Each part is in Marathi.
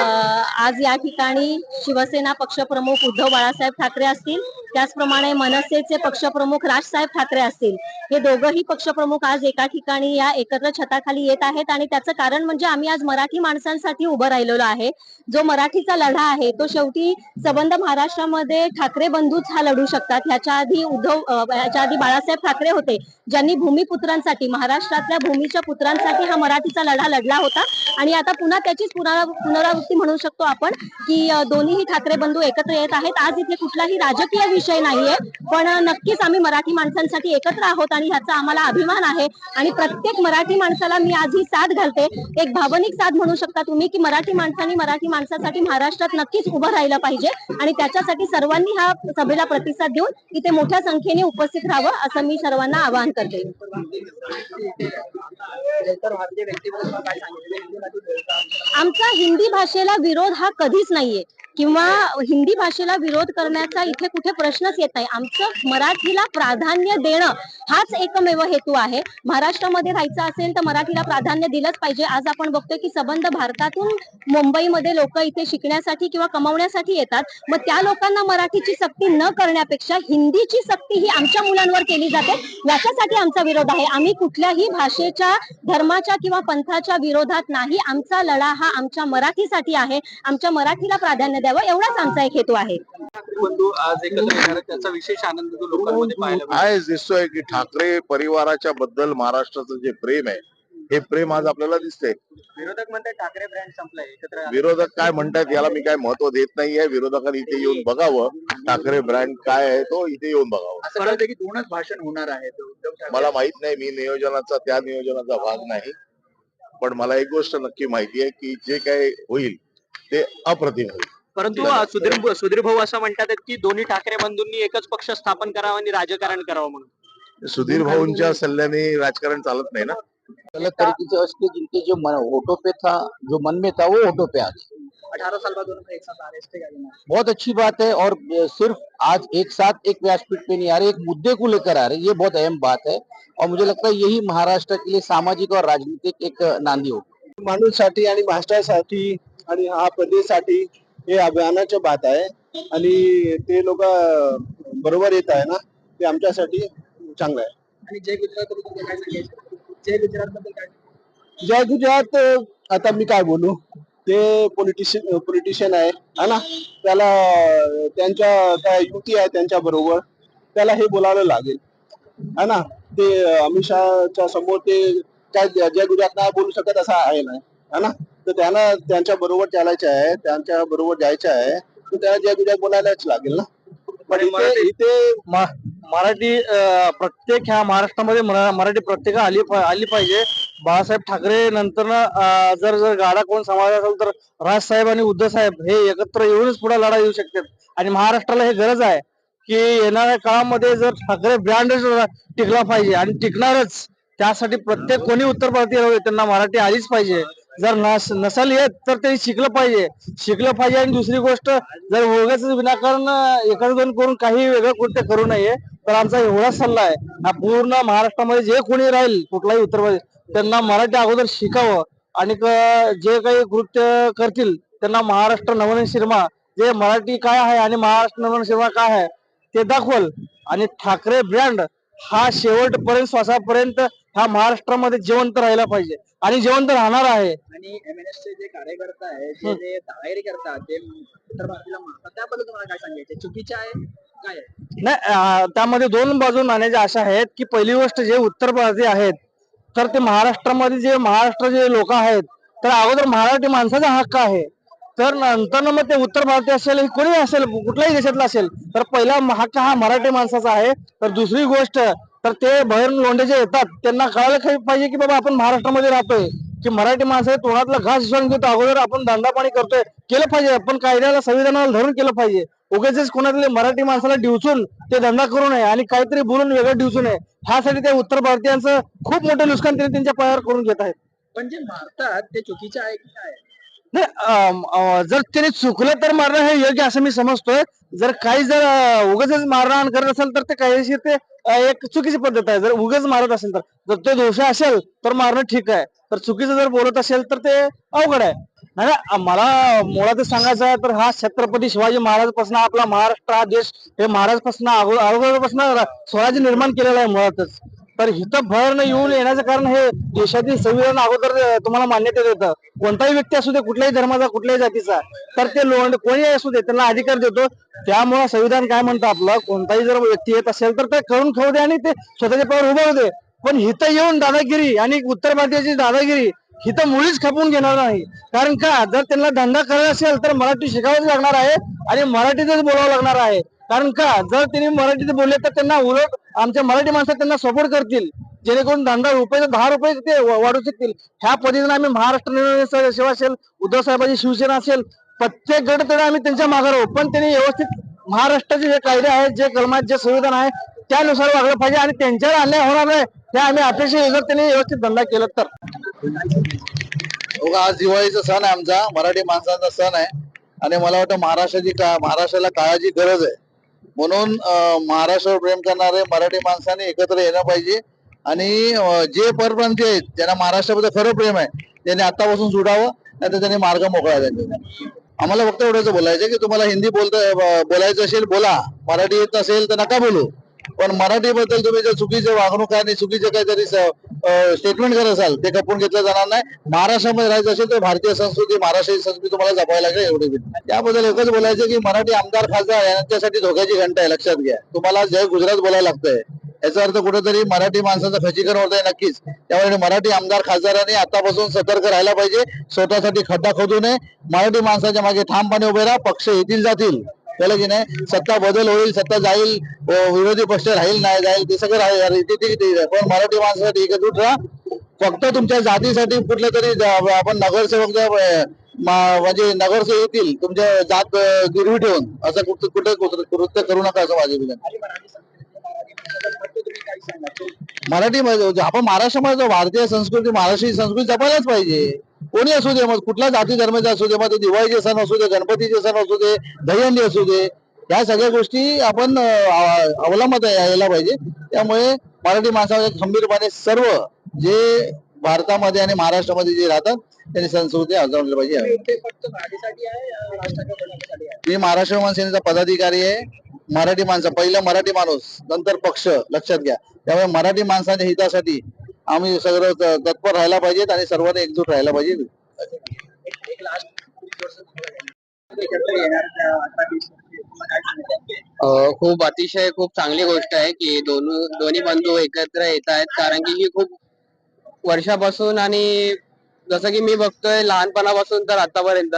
Bye. आज या ठिकाणी शिवसेना पक्षप्रमुख उद्धव बाळासाहेब ठाकरे असतील. त्याचप्रमाणे मनसेचे पक्षप्रमुख राजसाहेब ठाकरे असतील. हे दोघंही पक्षप्रमुख आज एका ठिकाणी या एकत्र छताखाली येत आहेत आणि त्याचं कारण म्हणजे आम्ही आज मराठी माणसांसाठी उभं राहिलेलो आहे. जो मराठीचा लढा आहे तो शेवटी सबंध महाराष्ट्रामध्ये ठाकरे बंधूच हा लढू शकतात. ह्याच्या आधी उद्धव याच्या ह्याच्या आधी बाळासाहेब ठाकरे होते ज्यांनी भूमिपुत्रांसाठी महाराष्ट्रातल्या भूमीच्या पुत्रांसाठी हा मराठीचा लढा लढला होता. आणि आता पुन्हा त्याचीच पुनरा- पुनरावृत्ती म्हणू शकतो आपण की दोन्हीही ठाकरे बंधू एकत्र येत आहेत. आज इथे कुठलाही राजकीय विषय नाहीये. पण नक्कीच आम्ही मराठी माणसांसाठी एकत्र आहोत आणि ह्याचा आम्हाला अभिमान आहे. आणि प्रत्येक मराठी माणसाला मी आज ही साथ घालते. एक भावनिक साथ म्हणू शकता तुम्ही की मराठी माणसांनी मराठी माणसासाठी महाराष्ट्रात नक्कीच उभं राहिलं पाहिजे. आणि त्याच्यासाठी सर्वांनी ह्या सभेला प्रतिसाद देऊन इथे मोठ्या संख्येने उपस्थित राहावं असं मी सर्वांना आवाहन करते. आमचा हिंदी भाषेला विरोध हा कधीच नाहीये. किंवा हिंदी भाषेला विरोध करण्याचा इथे कुठे प्रश्नच येत नाही. आमचं मराठीला प्राधान्य देणं हाच एकमेव हेतू आहे. महाराष्ट्रामध्ये राहायचं असेल तर मराठीला प्राधान्य दिलंच पाहिजे. आज आपण बघतोय की सबंध भारतातून मुंबईमध्ये लोक इथे शिकण्यासाठी किंवा कमावण्यासाठी येतात. मग त्या लोकांना मराठीची सक्ती न करण्यापेक्षा हिंदीची सक्ती ही आमच्या मुलांवर केली जाते. याच्यासाठी आमचा विरोध आहे. आम्ही कुठल्याही भाषेच्या धर्माच्या किंवा पंथाच्या विरोधात नाही. आमचा लढा हा आमच्या मराठीसाठी आहे. आमच्या मराठीला प्राधान्य द्यावं एवढाच आमचा एक हेतू आहे. बंधू आज एकत्र येणार आहेत, त्याचा विशेष आनंद तो लोकांमध्ये पाहायला मिळतो. आज दिसतोय की ठाकरे परिवाराच्या बद्दल महाराष्ट्राचं जे प्रेम आहे हे प्रेम आज आपल्याला दिसतंय. विरोधक म्हणतात ठाकरे ब्रँड संपलाय एकत्र विरोधक काय म्हणतात याला मी काय महत्त्व देत नाहीये विरोधकांनी इथे येऊन बघावं ठाकरे ब्रँड काय आहे तो इथे येऊन बघावं. असं की दोनच भाषण होणार उद्धव ठाकरे मला माहीत नाही मी नियोजनाचा त्या नियोजनाचा भाग नाही. पण मला एक गोष्ट नक्की माहिती आहे की जे काय होईल ते अप्रतिम होईल. परंतु सुधीर सुधीर भाऊ असं म्हणतात की दोन्ही ठाकरे बंधूंनी एकच पक्ष स्थापन करावा आणि राजकारण करावं म्हणून. सुधीर भाऊंच्या सल्ल्याने राजकारण चालत नाही ना? तरीके से उसके जिनके जो मन पे था जो मन में था वो होठों पे आ गया अठारह साल बाद दोनों का एक साथ अरेस्ट बहुत अच्छी बात है और सिर्फ आज एक साथ एक व्यासपीठ पे नहीं आ रहे एक मुद्दे को लेकर आ रहे ये बहुत अहम बात है। और मुझे लगता है यही महाराष्ट्र के लिए सामाजिक और राजनीतिक एक नांदी होगी। माणूससाठी आणि महाराष्ट्रासाठी आणि हा प्रदेशसाठी हे अभियानाची बात आहे. आणि ते लोक बरोबर येत आहे ना? ते आमच्यासाठी चांगलं आहे. आणि जय गुजरात बद्दल काय सांगायचं? जय गुजरात बद्दल काय जय गुजरात आता मी काय बोलू? ते पॉलिटिशियन पॉलिटिशियन आहे हा ना? त्याला त्यांच्या काय युती आहे त्यांच्या बरोबर. त्याला हे बोलावं लागेल. हा ना? ते अमित शहाच्या समोर ते काय जय गुजरात नाही बोलू शकत असं आहे ना हा ना? तर त्यांना त्यांच्या बरोबर चालायचं आहे त्यांच्या बरोबर जायचं आहे तर त्याला जय गुजरात बोलायलाच लागेल ना. पण इथे इथे मराठी अं, प्रत्येक ह्या महाराष्ट्रामध्ये मरा- मराठी प्रत्येक आली पा- आली पाहिजे. बाळासाहेब ठाकरे नंतर जर जर गाडा कोण सांभाळत असेल तर राजसाहेब आणि उद्धव साहेब हे एकत्र येऊनच पुढे लढा येऊ शकतात. आणि महाराष्ट्राला हे गरज आहे की येणाऱ्या काळामध्ये जर ठाकरे ब्रँड टिकला पाहिजे आणि टिकणारच त्यासाठी प्रत्येक कोणी उत्तर भारतीय राहू दे, त्यांना मराठी आलीच पाहिजे. जर नस नसेल येत तर ते शिकलं पाहिजे. शिकलं पाहिजे आणि दुसरी गोष्ट जर उगाच विनाकारण एखादं दोन करून काही वेगळं कृत्य करू नये तर आमचा एवढा सल्ला आहे. हा पूर्ण महाराष्ट्रामध्ये जे कोणी राहील कुठलाही उत्तर प्रदेश त्यांना मराठी अगोदर शिकावं. आणि जे काही कृत्य करतील त्यांना महाराष्ट्र नवनीत शर्मा जे मराठी काय आहे आणि महाराष्ट्र नवनीत शर्मा काय आहे ते दाखवल. आणि ठाकरे ब्रँड हा शेवटपर्यंत श्वासापर्यंत हा महाराष्ट्रामध्ये जिवंत राहिला पाहिजे. आणि जिवंत राहणार आहे. आणि जे कार्यकर्ता आहे जे करतात ते उत्तर भारतीला मारतात त्याबद्दल तुम्हाला काय सांगायचं चुकीचे आहे? काय नाही त्यामध्ये दोन बाजू नाण्याच्या अशा आहेत की पहिली गोष्ट जे उत्तर भारतीय आहेत तर ते महाराष्ट्रामध्ये जे महाराष्ट्र जे लोक आहेत तर अगोदर मराठी माणसाचा हक्क आहे. तर नंतर मग ते उत्तर भारतीय असेल हे कोणी असेल कुठल्याही देशातला असेल तर पहिला हक्क हा मराठी माणसाचा आहे. तर दुसरी गोष्ट तर ते बाहेरून लोंढे जे येतात त्यांना कळायला काही पाहिजे की बाबा आपण महाराष्ट्रामध्ये राहतोय. की मराठी माणसं तोंडातला घास हिसवून घेतो अगोदर आपण धंदा पाणी करतोय. केलं पाहिजे आपण कायद्याला संविधानाला धरून केलं पाहिजे. उगाच कोणातले मराठी माणसाला डिवचून ते धंदा करू नये आणि काहीतरी बोलून वेगळं डिवचू नये. ह्यासाठी ते उत्तर भारतीयांचं खूप मोठं नुकसान त्यांनी त्यांच्या पायावर करून घेत आहेत. पण जे ते चुकीचे आहे की काय नाही जर त्याने चुकलं तर मारणं हे योग्य असं मी समजतोय. जर काही जर उगाच मारहाण करत असेल तर ते कायदेशीर ते एक चुकीची पद्धत आहे. जर उगाच मारत असेल तर जर ते दोष असेल तर मारणं ठीक आहे. तर चुकीचं जर बोलत असेल तर ते अवघड आहे. नाही मला मुळात सांगायचं आहे तर हा छत्रपती शिवाजी महाराजपासून आपला महाराष्ट्र हा देश हे महाराजपासून अगोदरपासून स्वराज्य निर्माण केलेलं आहे मुळातच. तर हिथं भर न येऊन येण्याचं कारण हे देशातील संविधान अगोदर तुम्हाला मान्यता देतं कोणताही व्यक्ती असू दे कुठल्याही धर्माचा कुठल्याही जातीचा तर ते लोंड कोणी असू दे त्यांना अधिकार देतो. त्यामुळे संविधान काय म्हणतं आपलं? कोणताही जर व्यक्ती येत असेल तर ते करून खाऊ दे आणि ते स्वतःच्या पावर उभं होऊ दे. पण हिथं येऊन दादागिरी आणि उत्तर भारतीयाची दादागिरी हिथं मुळीच खपून घेणार नाही. कारण का? जर त्यांना धंदा करायचा असेल तर मराठी शिकावंच लागणार आहे आणि मराठीतच बोलावं लागणार आहे. कारण का जर त्यांनी मराठीत बोलले तर त्यांना उलट आमच्या मराठी माणसं त्यांना सपोर्ट करतील. जेणेकरून धंदा रुपये दहा रुपये ते वाढू शकतील. ह्या पद्धतीने आम्ही महाराष्ट्र निर्णय सेवा असेल उद्धव साहेबांची शिवसेना असेल प्रत्येक गट तरी आम्ही त्यांच्या मागे राहू. पण त्यांनी व्यवस्थित महाराष्ट्राचे जे कायदे आहेत जे कलमात जे संविधान आहे त्यानुसार वागलं पाहिजे आणि त्यांच्यावर अन्याय होणार नाही हे आम्ही अपेक्षा जर त्यांनी व्यवस्थित धंदा केला तर. आज दिवाळीचा सण आहे आमचा. मराठी माणसांचा सण आहे. आणि मला वाटतं महाराष्ट्राची का महाराष्ट्राला काळाची गरज आहे. म्हणून महाराष्ट्र महाराष्ट्रावर प्रेम करणारे मराठी माणसाने एकत्र येणं पाहिजे. आणि जे परप्रांती आहेत ज्यांना महाराष्ट्राबद्दल खरं प्रेम आहे त्यांनी आतापासून सुटावं नाही तर त्यांनी मार्ग मोकळा द्यायचा आम्हाला फक्त एवढंच बोलायचं की तुम्हाला हिंदी बोलता बोलायचं असेल बोला. मराठी येत नसेल तर नका बोलू. पण मराठीबद्दल तुम्ही जर चुकीचे वागणूक आणि चुकीचे काहीतरी स्टेटमेंट करत असाल ते खपून घेतलं जाणार नाही. महाराष्ट्रामध्ये राहायचं असेल तर भारतीय संस्कृती महाराष्ट्राची संस्कृती तुम्हाला जपावी लागेल एवढे त्याबद्दल एकच बोलायचं की मराठी आमदार खासदार यांच्यासाठी धोक्याची घंटा आहे लक्षात घ्या. तुम्हाला जय गुजरात बोलायला लागतंय. याचा अर्थ कुठेतरी मराठी माणसाचं खचीकरण होत आहे नक्कीच. त्यामुळे मराठी आमदार खासदारांनी आतापासून सतर्क राहायला पाहिजे. स्वतःसाठी खड्डा खोदू नये. मराठी माणसाच्या मागे ठामपणे उभे राहा. पक्ष येतील जातील. कळलं की नाही? सत्ता बदल होईल सत्ता जाईल विरोधी पक्ष राहील नाही जाईल ते सगळं राहील. पण मराठी माणसासाठी एकजूट राहा. फक्त तुमच्या जातीसाठी कुठल्या तरी आपण नगरसेवक म्हणजे नगरसेवक येतील तुमच्या जात गिरवी ठेवून असं कुठं कुठे कृत्य करू नका असं माझी विनंती. आणि मराठी आपण महाराष्ट्रामध्ये भारतीय संस्कृती महाराष्ट्रीय संस्कृती जपायलाच पाहिजे. कोणी असू दे मग कुठला जाती धर्माचा असू दे मग ते दिवाळीचे सण असू दे गणपतीचे सण असू दे दहीहंडी असू दे या सगळ्या गोष्टी आपण अवलंबत यायला पाहिजे. त्यामुळे मराठी माणसामध्ये खंबीरपणे सर्व जे भारतामध्ये आणि महाराष्ट्रामध्ये जे राहतात त्यांनी संस्कृती अजवली पाहिजे. मी महाराष्ट्र विमान सेनेचा पदाधिकारी आहे मराठी माणसं पहिलं मराठी माणूस नंतर पक्ष लक्षात घ्या. त्यामुळे मराठी माणसाच्या हितासाठी आम्ही सगळं तत्पर राहायला पाहिजेत आणि सर्वांनी एकजूट राहायला पाहिजे खूप अतिशय खूप चांगली गोष्ट आहे की दोन दोन्ही बंधू एकत्र येत आहेत. कारण की ही खूप वर्षापासून आणि जसं की मी बघतोय लहानपणापासून तर आतापर्यंत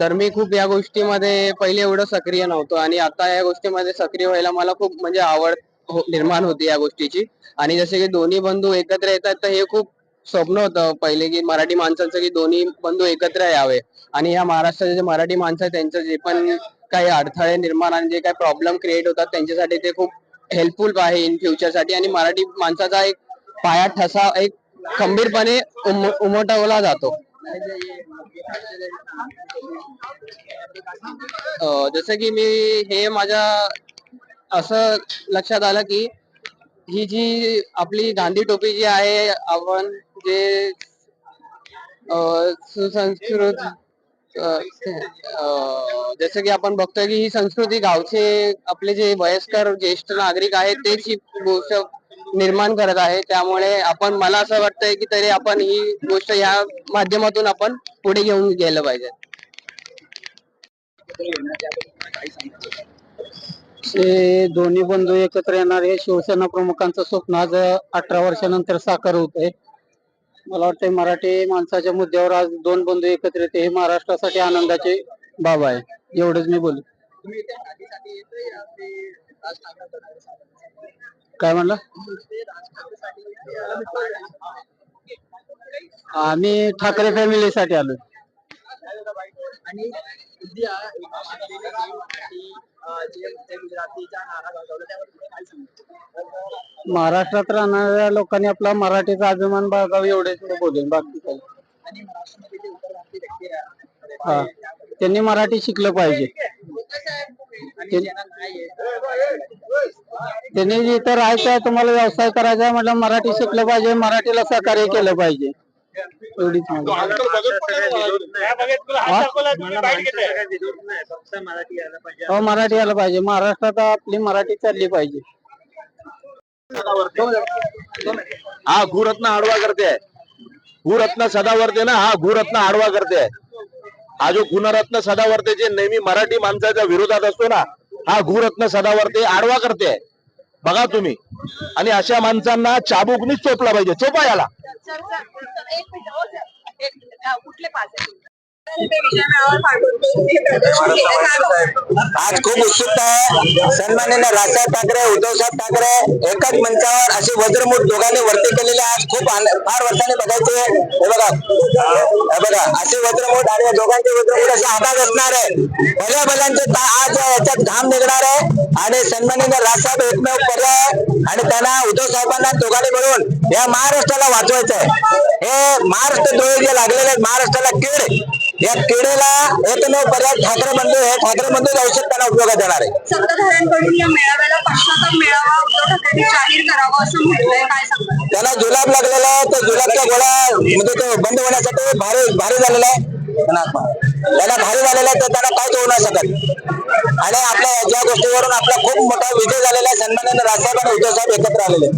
तर मी खूप या गोष्टीमध्ये पहिले एवढं सक्रिय नव्हतो. आणि आता या गोष्टीमध्ये सक्रिय व्हायला मला खूप म्हणजे आवड हो, निर्माण होते या गोष्टीची. आणि जसे की दोन्ही बंधू एकत्र येतात तर हे खूप स्वप्न होतं पहिले की मराठी माणसांचं की दोन्ही बंधू एकत्र यावे. आणि या महाराष्ट्राचे जे मराठी माणसं आहेत त्यांचं जे पण काही अडथळे निर्माण आणि जे काही प्रॉब्लेम क्रिएट होतात त्यांच्यासाठी ते खूप हेल्पफुल आहे इन फ्युचरसाठी आणि मराठी माणसाचा एक पाया ठसा एक खंबीरपणे उम उमटवला जातो. जसं की मी हे माझ्या असं लक्षात आलं की ही जी आपली गांधी टोपी जी आहे आपण जे अं, सुसंस्कृत अं, अं, जसं की आपण बघतोय की ही संस्कृती गावचे आपले जे वयस्कर ज्येष्ठ नागरिक आहेत तेच ही गोष्ट निर्माण करत आहे. त्यामुळे आपण मला असं वाटतंय की तरी आपण ही गोष्ट या माध्यमातून आपण पुढे घेऊन गेलं पाहिजे. हे दोन्ही बंधू एकत्र येणार हे शिवसेना प्रमुखांचं स्वप्न आज अठरा वर्षानंतर साकार होत आहे मला वाटतंय मराठी माणसाच्या मुद्द्यावर आज दोन बंधू एकत्र येते हे महाराष्ट्रासाठी आनंदाची बाब आहे. एवढंच मी बोल. काय म्हणलं? आम्ही ठाकरे फॅमिलीसाठी आलो आणि महाराष्ट्रात राहणाऱ्या लोकांनी आपला मराठीचा अभिमान बाळगावा एवढेच मी बोलेन बाकी काही. हा. त्यांनी मराठी शिकलं पाहिजे. त्यांनी जिथं राहायचं आहे तुम्हाला व्यवसाय करायचा आहे म्हटलं मराठी शिकलं पाहिजे मराठीला सहकार्य केलं पाहिजे. एवढीच हो मराठी आलं पाहिजे. महाराष्ट्रात आपली मराठी चालली पाहिजे. हा गुरत्न आडवा करते. आहे गुरत्न सदावर्ते ना हा गुरत्न आडवा करते. आहे हा जो गुणरत्न सदावर्ते जे नेहमी मराठी माणसाच्या विरोधात असतो ना हा गुरत्न सदावर्ते आडवा करते. आहे बघा तुम्ही. आणि अशा माणसांना चाबूकनीच चोपला पाहिजे. चोपा याला. आज खूप उत्सुकता आहे. सन्माननीय राजसाहेब ठाकरे उद्धवसाहेब ठाकरे एकाच मंचावर असे वज्रमूठ दोघांनी वरती केलेले आज खूप फार वर्षाने बघायचे हे बघा. हे बघा. असे वज्रमूठ आणि दोघांचे वज्रमूठ असे हातात असणार आहे. भल्या भल्यांचे आज याच्यात घाम निघणार आहे. आणि सन्माननीय राजसाहेब एकमेव पर्याय आणि त्यांना उद्धव साहेबांना दोघांनी मिळून या महाराष्ट्राला वाचवायचं आहे हे महाराष्ट्र डोळे जे लागलेले आहेत महाराष्ट्राला कीड. या किडेला एकमेव पर्याय ठाकरे बंधू हे ठाकरे बंधू औषध त्यांना उपयोगात येणार आहे. सत्ताधाऱ्यांकडून या मेळाव्याला पश्चाताप मेळावा उद्धव ठाकरेंनी जाहीर करावा असं म्हटलंय. काय सांगतात त्याला जुलाब लागलेला आहे त्या जुलाबच्या गोळ्या म्हणजे ते बंद होण्यासाठी भारी भारी झालेला आहे. त्याला भारी झालेला आहे तर त्याला काहीच होऊ नाही शकत. आणि आपल्या ज्या गोष्टीवरून आपला खूप मोठा विजय झालेला आहे सन्माननीय राजसाहेब आणि उद्धव साहेब एकत्र आलेले.